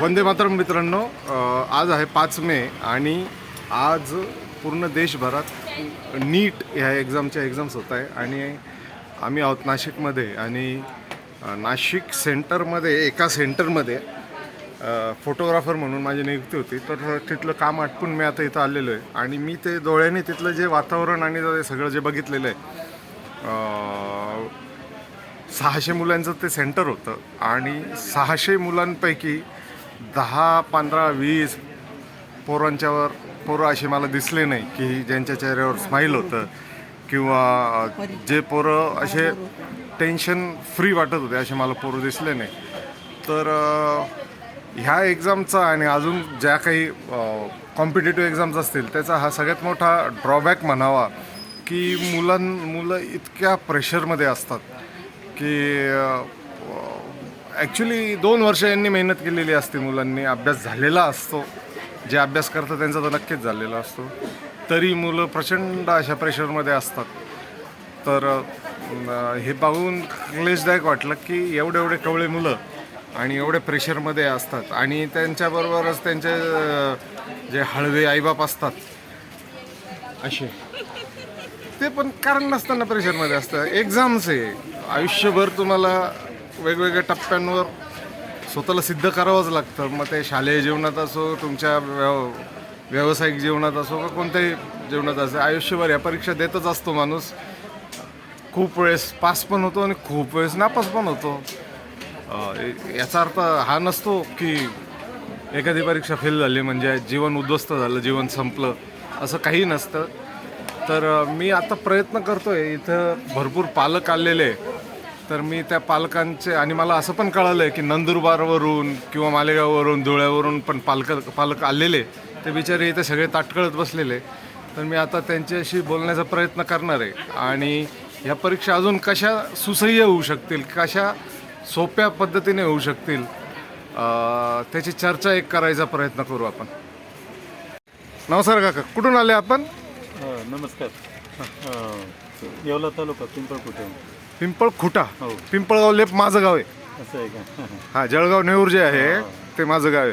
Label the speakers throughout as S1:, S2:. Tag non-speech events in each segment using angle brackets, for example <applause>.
S1: वंदे मातरम मित्रांनो आज आहे पाच मे आणि आज पूर्ण देशभरात नीट ह्या एक्झामच्या एक्झाम्स होत आहे आणि आम्ही आहोत नाशिकमध्ये आणि नाशिक सेंटरमध्ये एका सेंटरमध्ये फोटोग्राफर म्हणून माझी नियुक्ती होती. तर तिथलं काम आटपून मी आता इथं आलेलो आहे आणि मी ते डोळ्याने तिथलं जे वातावरण आणि ते सगळं जे बघितलेलं आहे सहाशे मुलांचं ते सेंटर होतं आणि सहाशे मुलांपैकी दहा पंधरा वीस पोरांच्यावर पोरं असे मला दिसले नाही की ज्यांच्या चेहऱ्यावर स्माईल होतं किंवा जे पोरं असे टेन्शन फ्री वाटत होते असे मला पोरं दिसले नाही. तर ह्या एक्झामचा आणि अजून ज्या काही कॉम्पिटेटिव्ह एक्झाम्स असतील त्याचा हा सगळ्यात मोठा ड्रॉबॅक म्हणावा की मुलां मुलं इतक्या प्रेशरमध्ये असतात. की ॲक्च्युली दोन वर्ष यांनी मेहनत केलेली असते मुलांनी. अभ्यास झालेला असतो. जे अभ्यास करतात त्यांचा तर नक्कीच झालेला असतो. तरी मुलं प्रचंड अशा प्रेशरमध्ये असतात. तर हे पाहून क्लेशदायक वाटलं की एवढे एवढे कवळे मुलं आणि एवढे प्रेशरमध्ये असतात. आणि त्यांच्याबरोबरच त्यांचे जे हळवे आईबाप असतात. असे. ते पण कारण नसताना प्रेशरमध्ये असतं. एक्झाम्स आहे. आयुष्यभर तुम्हाला वेगवेगळ्या टप्प्यांवर स्वतःला सिद्ध करावंच लागतं. मग ते शालेय जीवनात असो तुमच्या व्यव व्यावसायिक जीवनात असो का कोणत्याही जीवनात असो आयुष्यभर या परीक्षा देतच असतो माणूस. खूप वेळेस पास पण होतो आणि खूप वेळेस नापास पण होतो. याचा अर्थ हा नसतो की एखादी परीक्षा फेल झाली म्हणजे जीवन उद्ध्वस्त झालं जीवन संपलं असं काही नसतं. तर मी आता प्रयत्न करतो आहे इथं भरपूर पालक आलेले आहे. तर मी त्या पालकांचे आणि मला असं पण कळलं आहे की नंदुरबारवरून किंवा मालेगाववरून धुळ्यावरून पण पालक पालक आलेले. ते बिचारे इथे सगळे ताटकळत बसलेले. तर मी आता त्यांच्याशी बोलण्याचा प्रयत्न करणार आहे. आणि ह्या परीक्षा अजून कशा सुसह्य होऊ शकतील कशा सोप्या पद्धतीने होऊ शकतील त्याची चर्चा एक करायचा प्रयत्न करू आपण. नमस्कार काका कुठून आले आपण?
S2: नमस्कार. येवला तालुका पिंपळकुटे.
S1: पिंपळ खुटा.
S2: हो.
S1: पिंपळगाव लेप माझं गाव आहे.
S2: असं आहे का? <laughs>
S1: हा जळगाव नेऊर जे आहे ते माझं गाव आहे.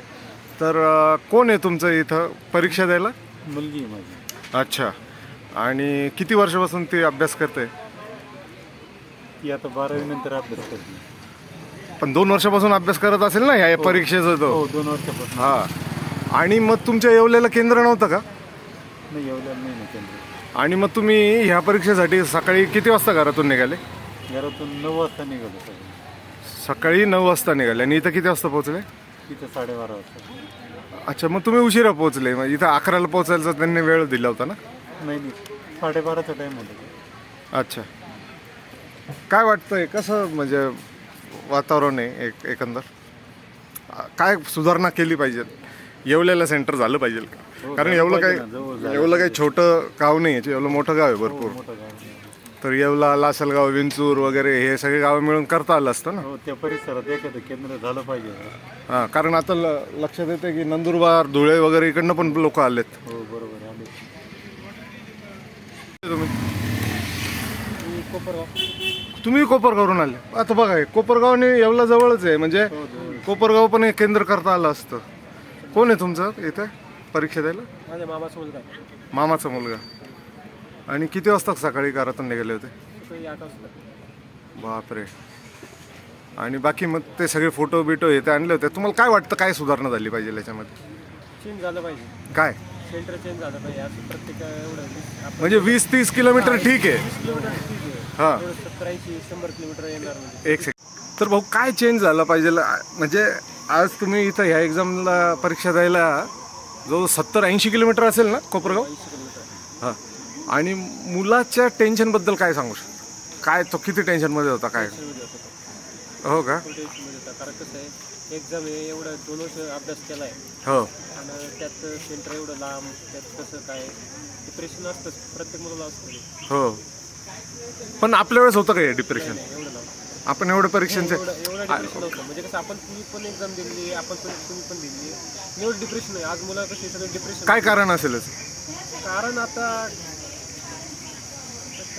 S1: तर अं, कोण आहे तुमचं इथं परीक्षा द्यायला?
S2: मुलगी आहे माझी.
S1: अच्छा. आणि किती वर्षापासून ती अभ्यास करते
S2: ती आता बारावी नंतर अभ्यास करते.
S1: पण दोन वर्षापासून अभ्यास करत असेल ना या परीक्षेचं तो?
S2: हो दोन वर्षापासून.
S1: हा. आणि मग तुमच्या येवलेलं केंद्र नव्हतं का?
S2: नाही नाही ना केंद्र.
S1: आणि मग तुम्ही ह्या परीक्षेसाठी सकाळी किती वाजता घरातून निघाले?
S2: घरातून नऊ वाजता निघालो सगळं.
S1: सकाळी नऊ वाजता निघाले. आणि इथं किती वाजता पोहोचले?
S2: तिथं साडेबारा वाजता.
S1: अच्छा मग तुम्ही उशिरा पोहोचले. मग इथं अकराला पोहोचायचा त्यांनी वेळ दिला होता ना?
S2: नाही नाही. साडेबाराचा टाईम होता
S1: अच्छा. काय वाटतंय? कसं म्हणजे वातावरण आहे एक एकंदर? आ, काय सुधारणा केली पाहिजे? येवल्याला सेंटर झालं पाहिजे. का कारण
S2: पाहिजे ना, जवळ
S1: काय
S2: झालं
S1: येवलं काही छोटं गाव नाही आहे. येवलं मोठं गाव आहे भरपूर.
S2: मोठं गाव.
S1: तर येवला लासलगाव विंचूर वगैरे हे सगळे गावं मिळून करता आलं असतं ना?
S2: हो त्या परिसरात एखादं केंद्र झालं पाहिजे.
S1: हां कारण आता ल- लक्षात येते की नंदुरबार धुळे वगैरे इकडनं पण लोक आलेत.
S2: हो बरोबर आहे आले
S1: तुम्ही?
S2: मी कोपरगाव?
S1: तुम्ही कोपरगावरून आले? आता बघा हे कोपरगावने येवला जवळच आहे म्हणजे
S2: हो
S1: कोपरगाव पण एक केंद्र करता आलं असतं. कोण आहे तुमचं इथे? परीक्षा द्यायला?
S2: माझ्या मुलगा
S1: मामाचा मुलगा. आणि किती वाजता सकाळी घरातून निघाले होते? बापरे. आणि बाकी मग ते सगळे फोटो बिटो हे ते आणले होते. तुम्हाला काय वाटतं काय सुधारणा झाली पाहिजे याच्यामध्ये?
S2: चेंज झालं पाहिजे.
S1: काय?
S2: सेंटर चेंज झालं पाहिजे. असं प्रत्येक एवढं आपण
S1: म्हणजे वीस तीस किलोमीटर ठीक आहे.
S2: वीस किलोमीटर ठीक आहे.
S1: हां.
S2: एवढं सत्तर ऐंशी शंभर किलोमीटर येणार म्हणजे.
S1: एक सेकंड तर भाऊ काय चेंज झालं पाहिजे? म्हणजे आज तुम्ही इथं ह्या एक्झामला परीक्षा द्यायला जो सत्तर ऐंशी किलोमीटर असेल ना कोपरगाव?
S2: ऐंशी किलोमीटर.
S1: हां. आणि मुलाच्या टेन्शनबद्दल काय सांगू शकतो? काय तो किती टेन्शनमध्ये होता काय? हो का?
S2: कारण कसं आहे एक्झाम आहे एवढं दोन वर्ष अभ्यास केला आहे
S1: हो.
S2: आणि त्यात सेंटर एवढं लांब त्यात कसं काय डिप्रेशन असतं प्रत्येक मुलाला असतं.
S1: हो. पण आपल्या वेळेस होतं का हे डिप्रेशन आपण एवढं परीक्षांचे
S2: म्हणजे कसं आपण तुम्ही पण एक्झाम दिली आपण पण तुम्ही पण दिली. एवढं डिप्रेशन आहे. आज मुलं कशी सगळं डिप्रेशन
S1: काय कारण असेल
S2: कारण आता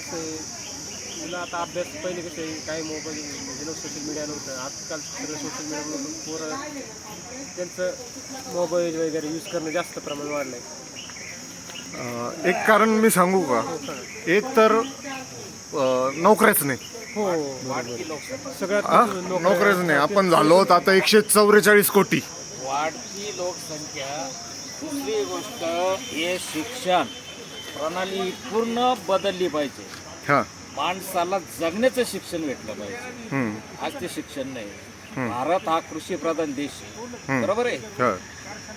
S2: कसं आहे? मुलं आता अभ्यास पहिले कसे काही मोबाईल म्हणजे सोशल मीडिया नव्हतं. आजकाल सगळं सोशल मीडियावरून पोरं त्यांचं मोबाईल वगैरे यूज करणं जास्त प्रमाण वाढलं आहे
S1: एक कारण मी सांगू का? एक तर नोकऱ्याच नाही.
S2: हो सगळ्यात
S1: हा? नोकऱ्याच नाही. आपण झालो आहोत आता एकशे चौवेचाळीस कोटी.
S3: वाढती लोकसंख्या. दुसरी गोष्ट हे शिक्षण. प्रणाली पूर्ण बदलली पाहिजे.
S1: हां.
S3: माणसाला जगण्याचं शिक्षण भेटलं पाहिजे.
S1: हम्म,
S3: आज ते शिक्षण नाही. भारत हा कृषी प्रधान देश आहे. बरोबर आहे?
S1: हां.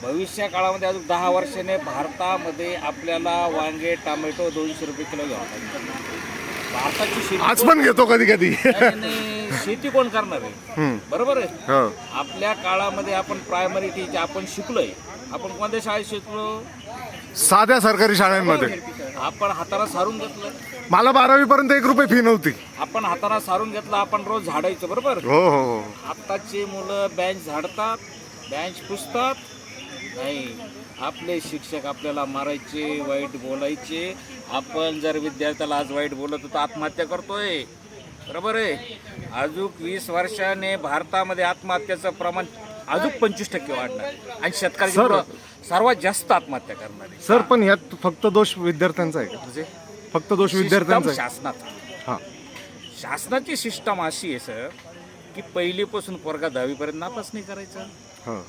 S3: भविष्य काळामध्ये अजून दहा वर्षाने भारतामध्ये आपल्याला वांगे टोमॅटो दोनशे रुपये किलो घ्यावं लागेल. भारताची शेती
S1: आज पण घेतो कधी कधी.
S3: शेती कोण करणार आहे? बरोबर आहे?
S1: हो.
S3: आपल्या काळामध्ये आपण प्रायमरी टीचर आपण शिकलोय. आपण कोणत्या शाळेत शिकलो?
S1: साध्या सरकारी शाळांमध्ये.
S3: आपण हाताला सारून घेतलं.
S1: मला बारावी पर्यंत एक रुपये फी नव्हती.
S3: आपण हाताला सारून घेतलं आपण रोज झाडायचं बरोबर?
S1: हो हो हो.
S3: आत्ताची मुलं बेंच झाडतात बेंच पुसतात. नाही आपले शिक्षक आपल्याला मारायचे वाईट बोलायचे. आपण जर विद्यार्थ्याला आज वाईट बोलत होतो आत्महत्या करतोय. बरोबर आहे? अजून वीस वर्षाने भारतामध्ये आत्महत्याचं प्रमाण अजून पंचवीस टक्के वाढणार. आणि शेतकरी. सर्वात जास्त आत्महत्या करणार.
S1: सर पण यात फक्त दोष विद्यार्थ्यांचा आहे का?
S3: म्हणजे
S1: फक्त दोष विद्यार्थ्यांचा
S3: सिस्टम
S1: आहे.
S3: शासनाचा.
S1: हां.
S3: शासनाची सिस्टम अशी आहे सर की पहिलीपासून पोरगा दहावीपर्यंत नापास नाही करायचं.
S1: हां.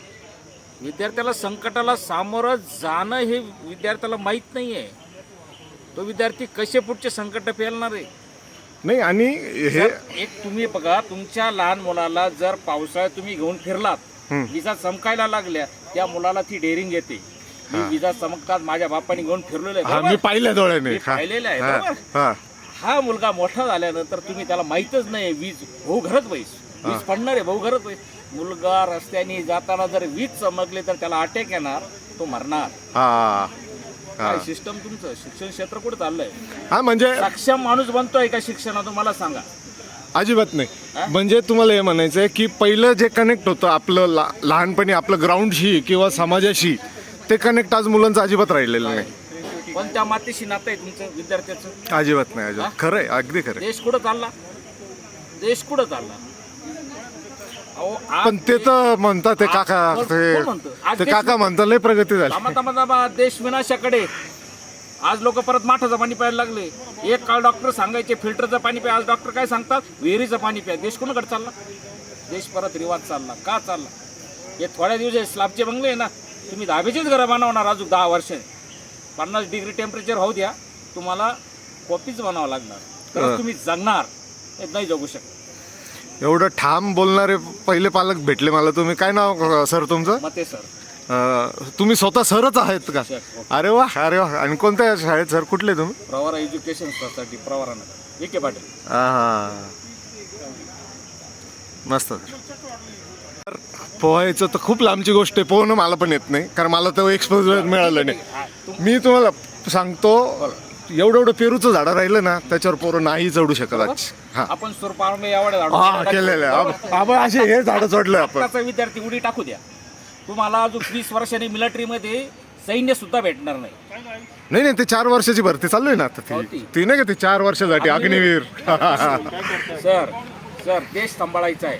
S3: विद्यार्थ्याला संकटाला सामोरं जाणं हे विद्यार्थ्याला माहीत नाही आहे तो विद्यार्थी कसे पुढचे संकट पेलणार आहे?
S1: नाही आणि हे
S3: एक तुम्ही बघा तुमच्या लहान मुलाला जर पावसाळ्यात तुम्ही घेऊन फिरलात
S1: हम्म.
S3: विजा चमकायला लागल्या त्या मुलाला ती डेअरिंग येते. मी विजा चमकतात माझ्या बापाने घेऊन फिरलेलो आहे
S1: हा मी
S3: बरोबर?
S1: पाहिल्या डोळ्याने.
S3: मी
S1: हा,
S3: पाहिलेलं आहे,
S1: हा,
S3: बरोबर?
S1: हा.
S3: हा मुलगा मोठा झाल्यानंतर तुम्ही त्याला माहीतच नाही वीज भाऊ घरच बैस वीज पडणार आहे भाऊ घरच बैस मुलगा रस्त्याने जाताना जर वीज चमकली तर त्याला अटॅक येणार तो मरणार.
S1: हा हा.
S3: काय सिस्टम तुमचं? शिक्षण क्षेत्र कुठे चाललंय?
S1: हा म्हणजे
S3: सक्षम माणूस बनतोय का शिक्षणातून? मला सांगा.
S1: अजिबात नाही. म्हणजे तुम्हाला हे म्हणायचं आहे की पहिलं जे कनेक्ट होतं आपलं ला लहानपणी आपलं ग्राउंडशी किंवा समाजाशी ते कनेक्ट आज मुलांचं अजिबात राहिलेलं नाही.
S3: पण त्या मातीशी नातं आहे तुमचं विद्यार्थ्याचं?
S1: अजिबात नाही अजिबात. खरं आहे अगदी खरं आहे.
S3: देश कुठं चालला? देश कुठं चालला? अहो आज
S1: पण ते तर म्हणतात ते काका
S3: कोण- कोण म्हणतं?
S1: ते
S3: आज
S1: ते
S3: देश-
S1: काका म्हणतात लय प्रगती झाली.
S3: थांबा थांबा थांबा. देश विनाशाकडे आज लोक परत माठाचं पाणी प्यायला लागले. एक काळ डॉक्टर सांगायचे फिल्टरचं पाणी प्या. आज डॉक्टर काय सांगतात? विहिरीचं पाणी प्या. देश कोणाकडे चालला? देश परत रिवाज चालला. का चालला? हे थोड्या दिवस स्लॅबचे बंगले आहे ना तुम्ही दहावीचीच घरं बनवणार अजून दहा वर्ष. पन्नास डिग्री टेम्परेचर होऊ द्या. तुम्हाला कॉपीच बनावं लागणार. तर तुम्ही जगणार. हे नाही जगू शकत.
S1: एवढं ठाम बोलणारे पहिले पालक भेटले मला. तुम्ही काय नाव सर तुमचं?
S3: मते सर.
S1: तुम्ही स्वतः सरच आहेत का? अरे वा अरे वा. आणि कोणत्या शाळेत सर? कुठले तुम्ही?
S3: Pravara education society Pravaranagar Vikhe Patil.
S1: हा मस्त. तर पोहायचं तर खूप लांबची गोष्ट आहे. पोहणं मला पण येत नाही कारण मला तो एक्सपोजर मिळालं नाही. मी तुम्हाला सांगतो एवढं एवढं पेरूचं झाडं राहिलं ना त्याच्यावर पोरं नाही चढू शकत आज. हा.
S3: आपण एवढ्या
S1: हा केलेलं आहे. आप- आपण असे हे झाडं चढलोय आपण.
S3: विद्यार्थी उडी टाकू द्या. तुम्हाला अजून वीस वर्षांनी मिलिटरीमध्ये सैन्य सुद्धा भेटणार नाही.
S1: नाही नाही ते चार वर्षाची भरती चालू आहे ना आता ती.
S3: होती.
S1: ती नाही का ती चार वर्षासाठी अग्निवीर.
S3: सर सर देश सांभाळायचा आहे.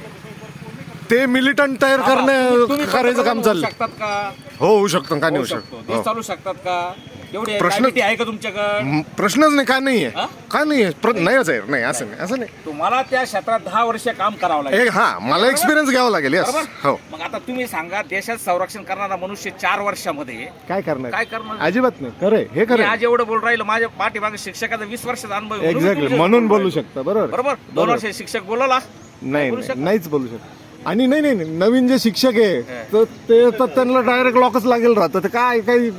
S1: ते मिलिटंट तयार
S3: तुम्ही
S1: करणे करायचं काम
S3: पंतप्रधान होऊ
S1: चाललंय
S3: शकतात का?
S1: हो होऊ शकतो का नाही
S3: होऊ शकतो.
S1: शकतो.
S3: देश
S1: हो.
S3: चालू शकतात का? एवढी
S1: प्रश्न-
S3: आहे का तुमच्याकडे?
S1: म, प्रश्नच नाही का नाहीये?
S3: हा?
S1: का नाहीये? प्र- नाहीच आहे नाही असं नाही. असं नाही.
S3: तुम्हाला त्या क्षेत्रात दहा वर्ष काम करावं लागेल.
S1: एक हा मला एक्सपिरियन्स घ्यावा लागेल यस
S3: बरोबर?
S1: हो.
S3: मग आता तुम्ही सांगा देशात संरक्षण करणारा मनुष्य चार वर्षामध्ये
S1: काय करणार?
S3: काय करणार?
S1: अजिबात नाही. खरे हे
S3: मी
S1: खरं
S3: आज एवढं बोल राहिलं माझ्या पाठीमागे शिक्षकाचा वीस वर्षाचा अनुभव आहे. म्हणून मी
S1: एक्झॅक्टली
S3: तुमच्याशी
S1: म्हणून बोलू
S3: राहिलो.
S1: शकता बरोबर?
S3: बरोबर? दोन वर्ष शिक्षक बोलवला.
S1: नाही
S3: बोलू
S1: नाही,
S3: शकता?
S1: नाहीच बोलू शकत. आणि नाही नाही नाही, नवीन जे शिक्षक आहे. तर ते तर त्यांना डायरेक्ट लॉकच लागेल राहतं. ते काय काही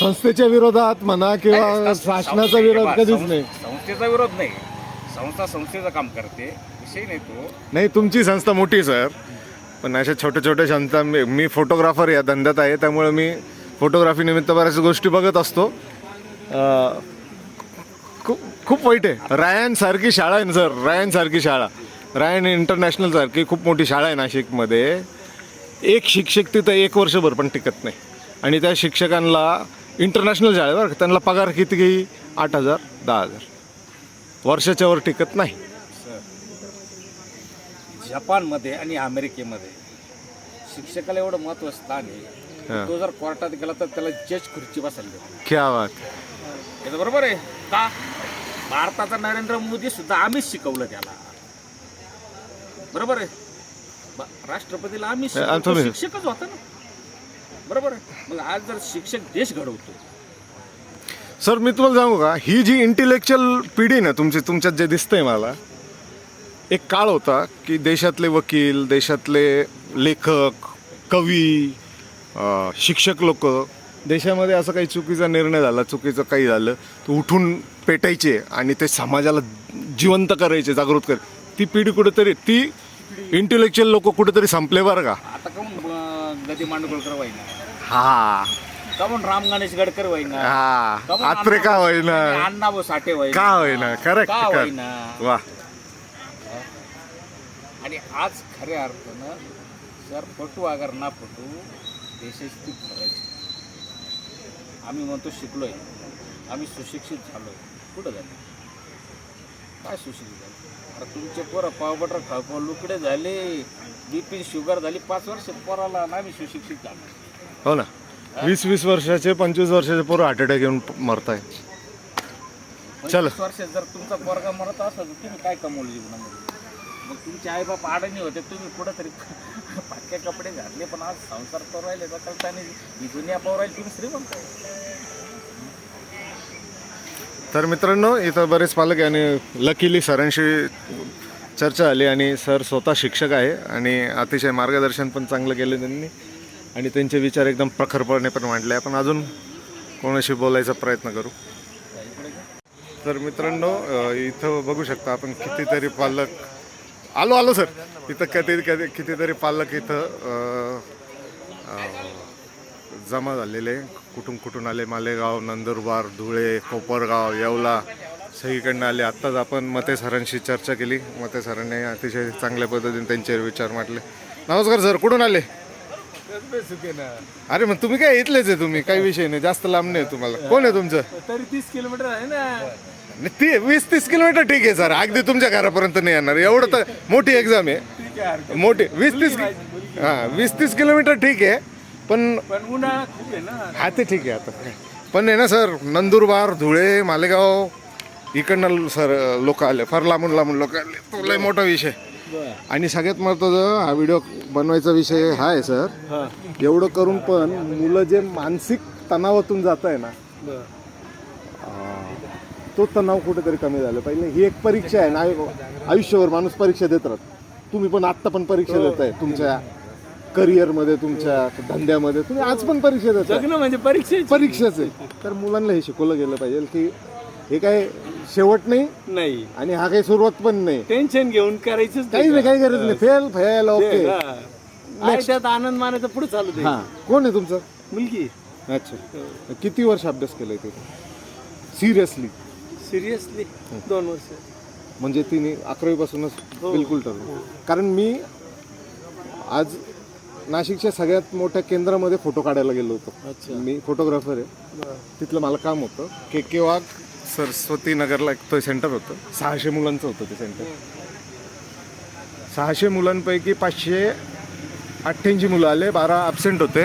S1: संस्थेच्या विरोधात म्हणा किंवा शासनाचा विरोध कधीच नाही.
S3: संस्थेचा विरोध नाही. संस्था संस्थेचं काम करते. विषय नाही तो.
S1: नाही तुमची संस्था मोठी आहे, सर. पण अशा छोट्या छोट्या संस्था मी मी फोटोग्राफर या धंद्यात आहे त्यामुळे मी फोटोग्राफी निमित्त बऱ्याच गोष्टी बघत असतो. अं, खूप खूप वाईट आहे. रायन सारखी शाळा आहे ना सर. रायन सारखी शाळा. रायन इंटरनॅशनल सारखी खूप मोठी शाळा आहे नाशिकमध्ये. एक शिक्षक तिथं एक वर्षभर पण टिकत नाही. आणि त्या शिक्षकांना इंटरनॅशनल शाळेवर त्यांना पगार किती घेई? आठ हजार दहा हजार. वर्षाच्या वर टिकत नाही.
S3: जपानमध्ये आणि अमेरिकेमध्ये शिक्षकाला एवढं महत्वाचं स्थान आहे
S1: हा.
S3: तो जर कोर्टात गेला तर त्याला जज खुर्ची बसायला देतात.
S1: क्या बात
S3: याचं बरोबर आहे. का? भारताचा नरेंद्र मोदी सुद्धा आम्हीच शिकवलं त्याला. बरोबर आहे. ब- राष्ट्रपतीला आम्ही
S1: तुम्ही-
S3: शिक्षकच होता ना. बरोबर मग आज जर शिक्षक देश घडवतो.
S1: सर मी तुम्हाला सांगू का? ही जी इंटेलेक्च्युअल पिढी ना तुमची तुमच्यात जे दिसतंय मला एक काळ होता की देशातले वकील देशातले लेखक कवी अं, शिक्षक लोक देशामध्ये असं काही चुकीचा निर्णय झाला चुकीचं काही झालं तर उठून पेटायचे आणि ते समाजाला जिवंत करायचे जागृत कर. ती पिढी कुठेतरी ती इंटेलेक्च्युअल लोक कुठेतरी संपले बरं का?
S3: आता काऊन अं, गदी मांडगोळकर व्हायना
S1: हा.
S3: काऊन राम गणेश गडकर व्हायना
S1: हा. आत्रे का
S3: अण्णा-
S1: होईना?
S3: अण्णाभाऊ साठे व्हायना
S1: का होईना? करेक्ट
S3: का होईना?
S1: वा.
S3: आणि आज खऱ्या अर्थानं जर पटू अगर ना पटू देशाची ती करायची आम्ही म्हणतो शिकलोय. आम्ही सुशिक्षित झालोय. कुठं झाले? काय सुशिक्षित झाले? अरे तुमचे पोरं पाव बटर खाऊ लुकडे झाले. बीपी शुगर झाली. पाच वर्ष पोराला आणि आम्ही सुशिक्षित झालो.
S1: हो ना वीस वीस वर्षाचे पंचवीस वर्षाचे पोरं हार्ट अटॅक येऊन मारताय चला.
S3: पंचवीस वर्षात जर तुमचा पोरगा मरत असला तर तुम्ही काय कमवलं जीवनामध्ये मग तुमचे आई बाप अडाणी होते तुम्ही कुठंतरी <laughs> पाक्या कपडे घातले पण आज संसार करू राहिले बकलताने ही दुनिया पाहू राहिली तुम्ही श्रीमंत आहे.
S1: तर मित्रांनो इथं बरेच पालक आहे आणि लकीली सरांशी चर्चा झाली आणि सर स्वतः शिक्षक आहे आणि अतिशय मार्गदर्शन पण चांगलं केलं त्यांनी आणि त्यांचे विचार एकदम प्रखरपणे पण मांडले. आपण अजून कोणाशी बोलायचा प्रयत्न करू? तर मित्रांनो इथं बघू शकता आपण कितीतरी पालक. आलो आलो सर. इथं कधी कधी कितीतरी पालक इथं जमा झालेले. कुठून कुठून आले? मालेगाव नंदुरबार धुळे कोपरगाव येवला सगळीकडनं आले. आत्ताच आपण मते सरांशी चर्चा केली. मते सरांनी अतिशय चांगल्या पद्धतीने त्यांचे विचार मांडले. नमस्कार सर. कुठून आले? अरे मग तुम्ही काय इथलेच आहे तुम्ही? काही विषय नाही जास्त लांब नाही तुम्हाला. कोण आहे तुमचं?
S2: तरी तीस किलोमीटर आहे ना.
S1: नाही, ती वीस तीस किलोमीटर ठीक आहे सर. अगदी तुमच्या घरापर्यंत नाही येणार. एवढं तर मोठी एक्झाम आहे. मोठी वीस तीस हां वीस तीस किलोमीटर ठीक आहे पण
S2: पण उन्हाळा खूप आहे ना.
S1: हा ते ठीक आहे आता. पण आहे ना सर नंदुरबार धुळे मालेगाव इकडनं सर लोक आले. फार लांबून लांबून लोक आले. तो लय मोठा विषय. आणि सगळ्यात महत्त्वाचं हा व्हिडिओ बनवायचा विषय हा आहे सर एवढं करून पण मुलं जे मानसिक तणावातून जात आहे ना तो तणाव कुठेतरी कमी झाला पाहिजे. ही एक परीक्षा आहे ना आयु- आयुष्यभर माणूस परीक्षा देत राहत. तुम्ही पण आत्ता पण परीक्षा देताय तुमच्या करिअरमध्ये तुमच्या धंद्यामध्ये. तुम्ही आज पण परीक्षा
S2: लग्न म्हणजे परीक्षाच.
S1: आहे तर मुलांना हे शिकवलं गेलं पाहिजे की हे काय शेवट नाही
S2: नाही.
S1: आणि हा काही सुरुवात पण नाही.
S2: टेन्शन घेऊन करायचंच
S1: काही नाही काही गरज नाही. फेल फेल ओके
S2: त्यात आनंद मानायचं पुढे चालू दे.
S1: हा. कोण आहे तुमचं?
S2: मुलगी.
S1: अच्छा. किती वर्ष अभ्यास केलाय ते? सिरियसली
S2: सिरियसली दोन वर्ष.
S1: म्हणजे तिने अकरावीपासूनच बिलकुल ठरवलं. कारण मी आज नाशिकच्या सगळ्यात मोठ्या केंद्रामध्ये फोटो काढायला गेलो होतो. मी फोटोग्राफर आहे. तिथलं मला काम होतं. के के वाघ सरस्वती नगरला एक तो सेंटर होतं. सहाशे मुलांचं होतं ते सेंटर. सहाशे मुलांपैकी पाचशे अठ्ठ्याऐंशी मुलं आले बारा ॲबसेंट होते.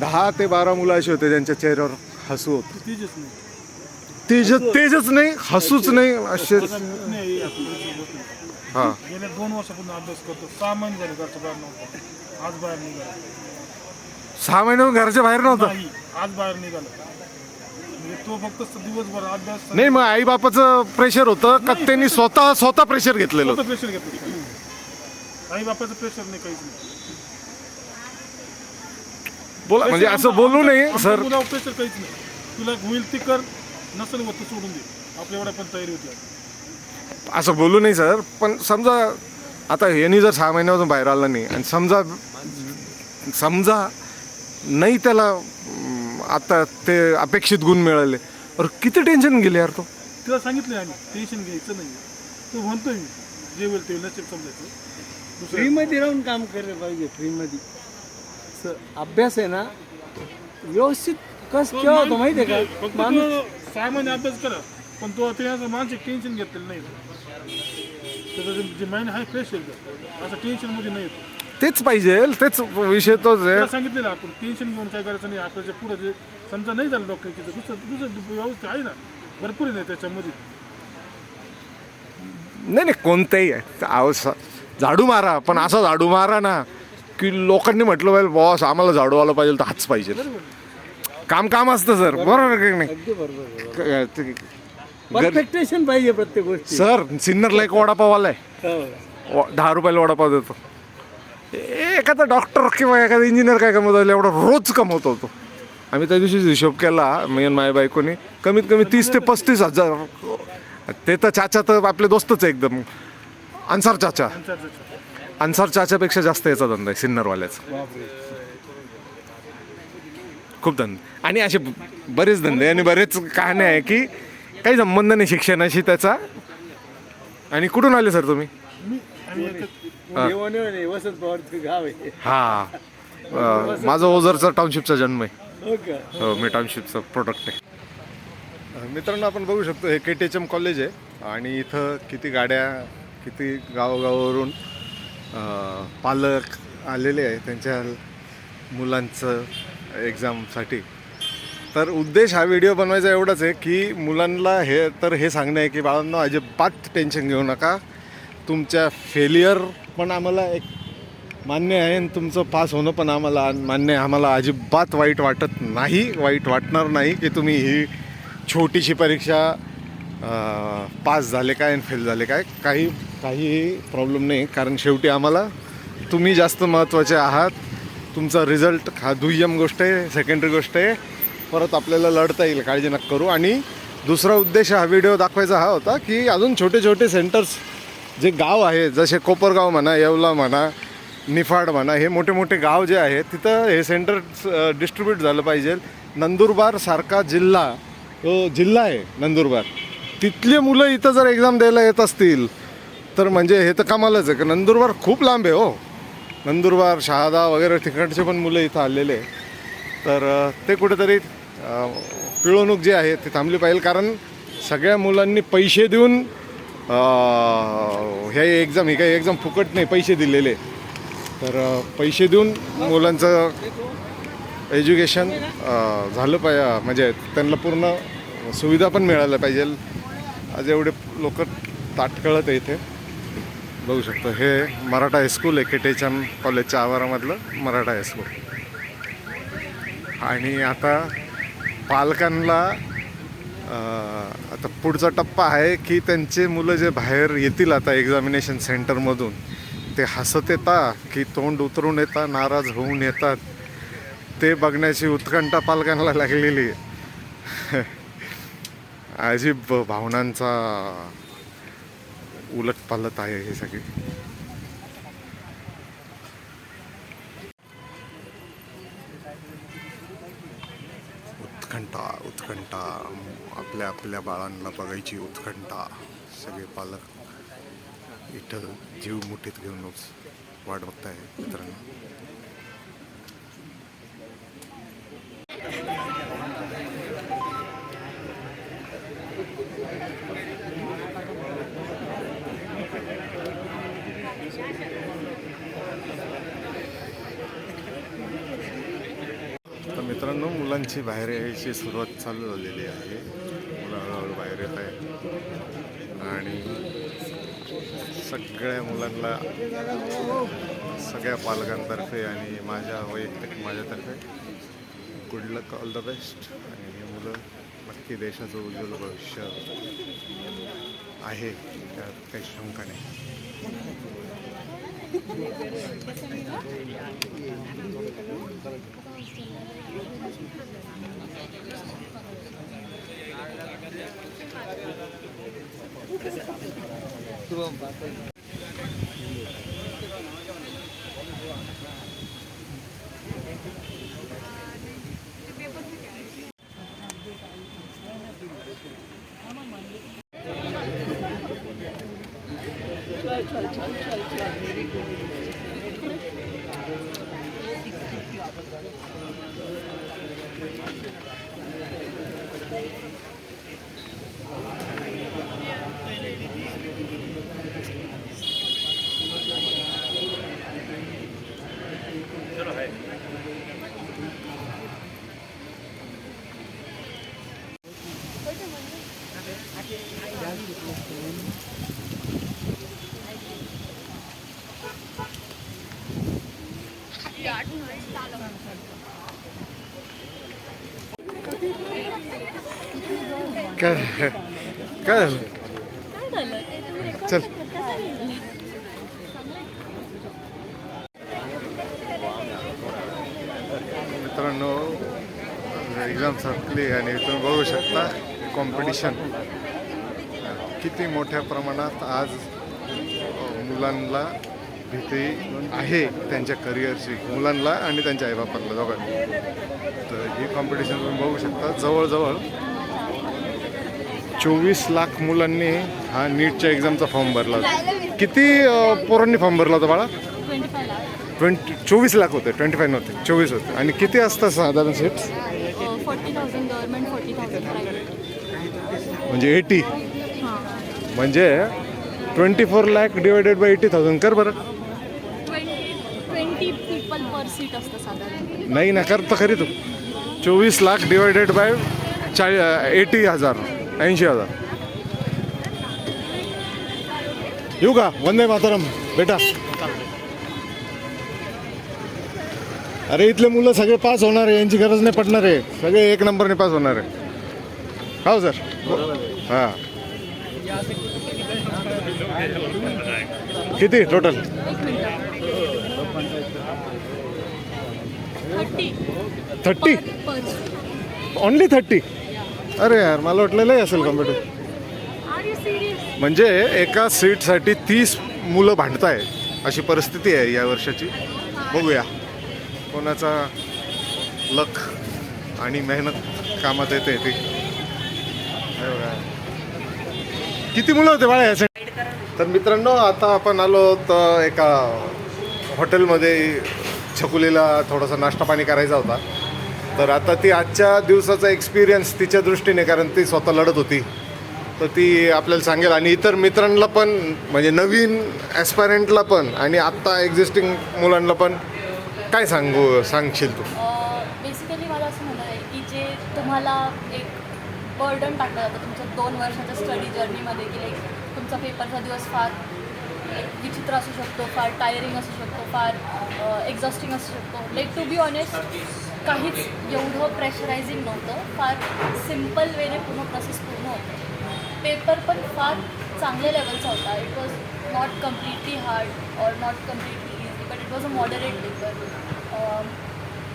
S1: दहा ते बारा मुलं अशी होते ज्यांच्या चेहऱ्यावर हसू होतं. तेज तेजच नाही हसूच नाही असे हा.
S4: गेल्या दोन वर्षापासून अभ्यास करतो. सहा महिने झाले घरच्या बाहेर नव्हतं. आज बाहेर निघाला.
S1: सहा महिने घराच्या बाहेर नव्हता.
S4: आज बाहेर निघाला. तो फक्त दिवसभर अभ्यास
S1: नाही मग आई बापाचं प्रेशर होतं का त्यांनी स्वतः स्वतः प्रेशर घेतलेलं होतं?
S4: प्रेशर घेतलं आई बापाचं प्रेशर नाही काहीच नाही.
S1: बोला म्हणजे असं बोलू नये सर.
S4: प्रेशर काहीच नाही. तुला होईल ती कर नसेल होत तर सोडून दे. आपल्या एवढ्या पण तयारी होती.
S1: असं बोलू नाही सर. पण समजा आता यांनी जर सहा महिन्यापासून बाहेर आला नाही आणि समजा समजा नाही त्याला आता ते अपेक्षित गुण मिळाले. अरे किती टेन्शन गेले यार तो.
S4: तिला सांगितलं आम्ही टेन्शन घ्यायचं नाही तो म्हणतोय मी जे होईल ते नसेल समजायचं. दुसरं
S2: फ्री मध्ये राहून काम केलं पाहिजे फ्री मध्ये स- अभ्यास आहे ना व्यवस्थित कस केव्हा होतो माहितीये
S4: फक्त
S2: का माणूस
S4: तो महिने अभ्यास करा पण तो ते असं मानसिक टेन्शन घेतलेलं नाही त्याचं जे- जे माइंड आहे फ्रेश आहे. एकदम. असं टेन्शनमध्ये नाही येतो.
S1: तेच पाहिजे तेच विषय तोच आहे.
S4: त्याला सांगितलं ना आपण टेन्शन घेऊन काय करायचं नाही आपल्याच्या पुढे जे समजा नाही झालं डॉक्टरची तर दुसरं दुसरं व्यवस्था आहे ना. भरपूर आहे ना त्याच्यामध्ये.
S1: नाही नाही कोणत्याही आहे. अहो, झाडू मारा पण असं झाडू मारा ना की लोकांनी म्हटलं पाहिजे बॉस आम्हाला झाडू आलं पाहिजे तर हाच पाहिजे. काम काम असतं सर. बरोबर. की नाही?
S2: परफेक्टेशन पाहिजे प्रत्येक गोष्टी.
S1: सर सिन्नरला एक वडापाववाला आहे.
S2: हो.
S1: दहा रुपयाला वडापाव देतो. एखादा डॉक्टर किंवा एखादा इंजिनियर काय कमवतो एवढा रोज कमवत होतो आम्ही त्या दिवशीच हिशोब केला मी आणि माझ्या बायकोनी. कमीत कमी तीस ते पस्तीस हजार. ते तर चाचा तर आपले दोस्तच आहे एकदम. अन्सार चाचा. अन्सार चाच्यापेक्षा जास्त याचा धंदा आहे सिन्नरवाल्याचा. खूप धंदे. आणि असे बरेच धंदे आणि बरेच कहाण्या आहे की काही संबंध नाही शिक्षणाशी त्याचा. आणि कुठून आले सर तुम्ही?
S2: वसंत पवारचं गाव आहे.
S1: हा. माझा ओझरचा टाउनशिपचा जन्म आहे.
S2: हो
S1: हो मी टाउनशिपचं प्रोडक्ट आहे. मित्रांनो आपण बघू शकतो हे K T H M college आहे आणि इथं किती गाड्या किती गावोगावावरून पालक आलेले आहे त्यांच्या मुलांचं एक्झामसाठी तर उद्देश हा व्हिडिओ बनवायचा एवढाच आहे की मुलांना हे तर हे सांगणं आहे की बाळांनो अजिबात टेन्शन घेऊ नका. तुमच्या फेलियर पण आम्हाला एक मान्य आहे आणि तुमचं पास होणं पण आम्हाला मान्य आहे. आम्हाला अजिबात वाईट वाटत नाही वाईट वाटणार नाही की तुम्ही ही छोटीशी परीक्षा पास झाले काय आणि फेल झाले काय. काही काहीही प्रॉब्लेम नाही. कारण शेवटी आम्हाला तुम्ही जास्त महत्त्वाचे आहात. तुमचा रिझल्ट हा दुय्यम गोष्ट आहे सेकंडरी गोष्ट आहे. परत आपल्याला लढता येईल काळजी नका करू. आणि दुसरा उद्देश हा व्हिडिओ दाखवायचा हा होता की अजून छोटे छोटे सेंटर्स जे गाव आहे जसे कोपरगाव म्हणा येवला म्हणा निफाड म्हणा हे मोठे मोठे गाव जे आहे तिथं हे सेंटर डिस्ट्रीब्यूट झालं पाहिजे. नंदुरबार सारखा जिल्हा तो जिल्हा आहे नंदुरबार. तिथले मुलं इथं जर एक्झाम द्यायला येत असतील तर म्हणजे हे तर कमालच आहे. की नंदुरबार खूप लांब आहे हो. नंदुरबार शहादा वगैरे तिकडचे पण मुलं इथं आलेले तर ते कुठेतरी पिळवणूक जी आहे ती थांबली पाहिजे. कारण सगळ्या मुलांनी पैसे देऊन हे एक्झाम ही काही एक्झाम फुकट नाही पैसे दिलेले. तर पैसे देऊन मुलांचं एज्युकेशन झालं पाहिजे म्हणजे त्यांना पूर्ण सुविधा पण मिळाल्या पाहिजे. आज एवढे लोक ताटकळत आहे इथे. बघू शकतो हे मराठा हायस्कूल आहे केटेच्या कॉलेजच्या आवारामधलं मराठा हायस्कूल आणि आता पालकांना आता पुढचा टप्पा आहे की त्यांचे मुलं जे बाहेर येतील आता एक्झामिनेशन सेंटरमधून ते हसत येतात की तोंड उतरून येता नाराज होऊन येतात. ते बघण्याची उत्कंठा पालकांना लागलेली आहे. <laughs> अजीब भावनांचा उलट पालत आहे हे सगळी. उत्कंठा उत्कंठा. आपल्या आपल्या बाळांना बघायची उत्कंठा. सगळे पालक इथं जीव मुठीत घेऊनच वाट बघताय मित्रांनो. तर मित्रांनो मुलांची बाहेर यायची सुरुवात चालू झालेली आहे. हळूहळू बाहेर येत आहे आणि सगळ्या मुलांना सगळ्या पालकांतर्फे आणि माझ्या वैयक्तिक माझ्यातर्फे good luck all the best आणि हे मुलं नक्की देशाचं उज्ज्वल भविष्य आहे त्यात काही शंका नाही. শুভম काय काय झालं चल मित्रांनो एक्झाम संपली आणि तुम्ही बघू शकता कॉम्पिटिशन किती मोठ्या प्रमाणात आज मुलांना भीती आहे त्यांच्या करिअरची मुलांना आणि त्यांच्या आईबापांना दोघांना. तर ही कॉम्पिटिशन तुम्ही बघू शकता. जवळजवळ चोवीस लाख मुलांनी हा नीटच्या एक्झामचा फॉर्म भरला होता. किती पोरांनी फॉर्म भरला होता बाळा?
S5: ट्वेंटी
S1: चोवीस लाख होते ट्वेंटी फाय नव्हते चोवीस होते. आणि किती असतात साधारण सीट्स म्हणजे एटी म्हणजे twenty four lakh divided by eighty thousand कर बरं. नाही ना कर तर खरी तू. चोवीस लाख डिवायडेड बाय चाळी एटी हजार. ऐंशी हजार. येऊ का? वंदे मातरम. बेटा. अरे इथले मुलं सगळे पास होणार आहे. यांची गरज नाही पडणार आहे. सगळे एक नंबरने पास होणार आहे. हो सर. हां. किती टोटल
S5: थर्टी.
S1: ओनली थर्टी अरे यार मला वाटलेलं असेल कॉम्प्युटर म्हणजे एका सीटसाठी तीस मुलं भांडताय अशी परिस्थिती आहे या वर्षाची. बघूया. कोणाचा लक आणि मेहनत कामात येते ती. किती मुलं होते बाळा यासाठी तर मित्रांनो आता आपण आलो तर एका हॉटेलमध्ये छकुलीला थोडासा नाश्ता पाणी करायचा होता. तर आता ती आजच्या दिवसाचा एक्सपिरियन्स तिच्या दृष्टीने कारण ती स्वतः लढत होती. तर ती आपल्याला सांगेल. आणि इतर मित्रांना पण म्हणजे नवीन ॲस्पायरंटला पण आणि आत्ता एक्झिस्टिंग मुलांना पण काय सांगू सांगशील तू?
S5: बेसिकली मला असं म्हणणं आहे की जे तुम्हाला एक बर्डन टाकलं जातं तुमच्या दोन वर्षाच्या स्टडी जर्नीमध्ये की लाईक तुमचा पेपरचा दिवस फार विचित्र असू शकतो फार टायरिंग असू शकतो फार एक्झॉस्टिंग असू शकतो. लाईक टू बी ऑनेस्ट काहीच एवढं प्रेशरायझिंग नव्हतं. फार सिंपल वेने पूर्ण प्रोसेस पूर्ण होतं. पेपर पण फार चांगल्या लेवलचा होता. It was not completely hard or not completely easy but it was a moderate paper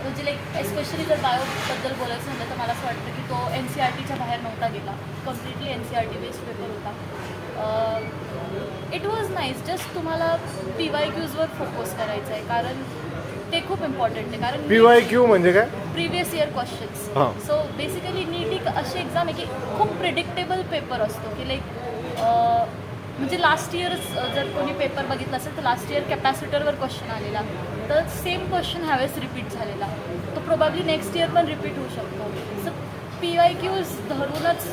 S5: म्हणजे लाईक एस्पेशली जर बायोबद्दल बोलायचं झालं तर मला असं वाटतं की तो एन सी आर टीच्या बाहेर नव्हता गेला. Completely N C R T based paper होता. इट वॉज नाईस जस्ट तुम्हाला पी वाय क्यूजवर फोकस करायचं आहे कारण ते खूप इम्पॉर्टंट आहे कारण
S1: पी वाय क्यू म्हणजे काय?
S5: प्रिव्हियस इयर क्वेश्चन्स
S1: हां.
S5: सो बेसिकली नीट एक अशी एक्झाम आहे की खूप प्रिडिक्टेबल पेपर असतो. की लाईक म्हणजे लास्ट इयर जर कोणी पेपर बघितला असेल तर लास्ट इयर कॅपॅसिटरवर क्वेश्चन आलेला. तर सेम क्वेश्चन ह्यावेळेस रिपीट झालेला. तो प्रोबॅबली नेक्स्ट इयर पण रिपीट होऊ शकतो. सो पी वाय क्यूज धरूनच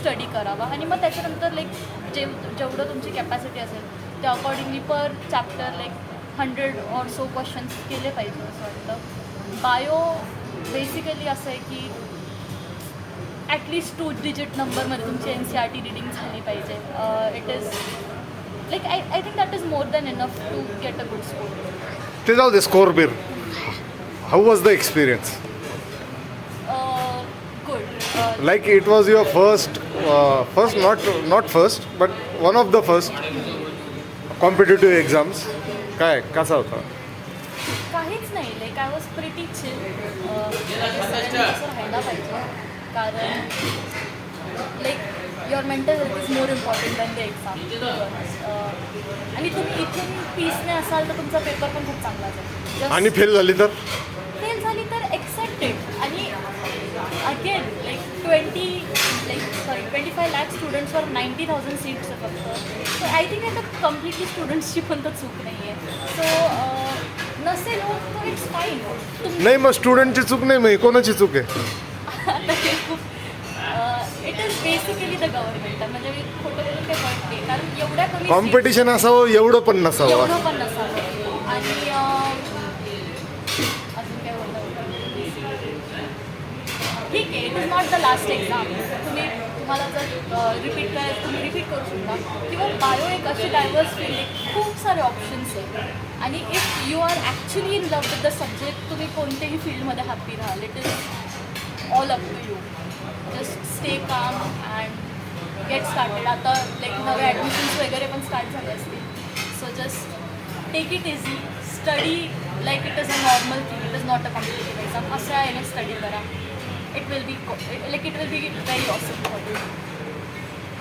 S5: स्टडी करावा. आणि मग त्याच्यानंतर लाईक जे जेवढं तुमची कॅपॅसिटी असेल त्या accordingly per chapter like hundred or so questions केले पाहिजे असं वाटतं. बायो बेसिकली असं आहे की ॲटलिस्ट टू डिजिट नंबरमध्ये तुमची N C R T reading झाली पाहिजे. It is like I I think that is more than enough to get a good score
S1: ते जाऊ दे स्कोर बिर how was the experience
S5: good
S1: it was your first uh, first not not first but one of the first competitive exams. काय कसा होता?
S5: काहीच नाही like I was pretty chill असं राहायला पाहिजे कारण like your mental health is more important than the exam आणि तुम्ही इथून पीसने असाल तर तुमचा पेपर पण खूप चांगला जाईल.
S1: आणि फेल झाली तर?
S5: फेल झाली तर एक्सेप्टेड आणि again like twenty like sorry twenty five lakh स्टुडंट्सवर ninety thousand seats फक्त सो आय थिंक आता कम्प्लिटली स्टुडंट्सची पण तर चूक नाही आहे सो नसेल होत तर इट्स फाईन तुम्ही
S1: नाही मग स्टुडंटची चूक नाही मग कोणाची चूक आहे?
S5: आता खूप it is basically the government म्हणजे मी खोटं बोलून काही पॉईंट नाही. कारण एवढ्या कमी seats-
S1: कॉम्पिटिशन असावं एवढं पण नसावं.
S5: एवढं पण नसावं. आणि अं, अजून काय बोलता ठीक आहे it is not the last exam तुम्ही तुम्हाला जर रिपीट करायचं तुम्ही रिपीट करू शकता. किंवा बायो एक अशी डायव्हर्स फील्ड आहे खूप सारे ऑप्शन्स आहेत आणि if you are actually in love with the subject तुम्ही कोणत्याही फील्डमध्ये हॅपी राहाल. It is all up to you just stay calm and get started आता लाईक नवे ॲडमिशन्स वगैरे पण स्टार्ट झाले असतील. So just take it easy study like it is a normal thing it is not a competitive exam आहे ना study करा. It will be like it will be very awesome for you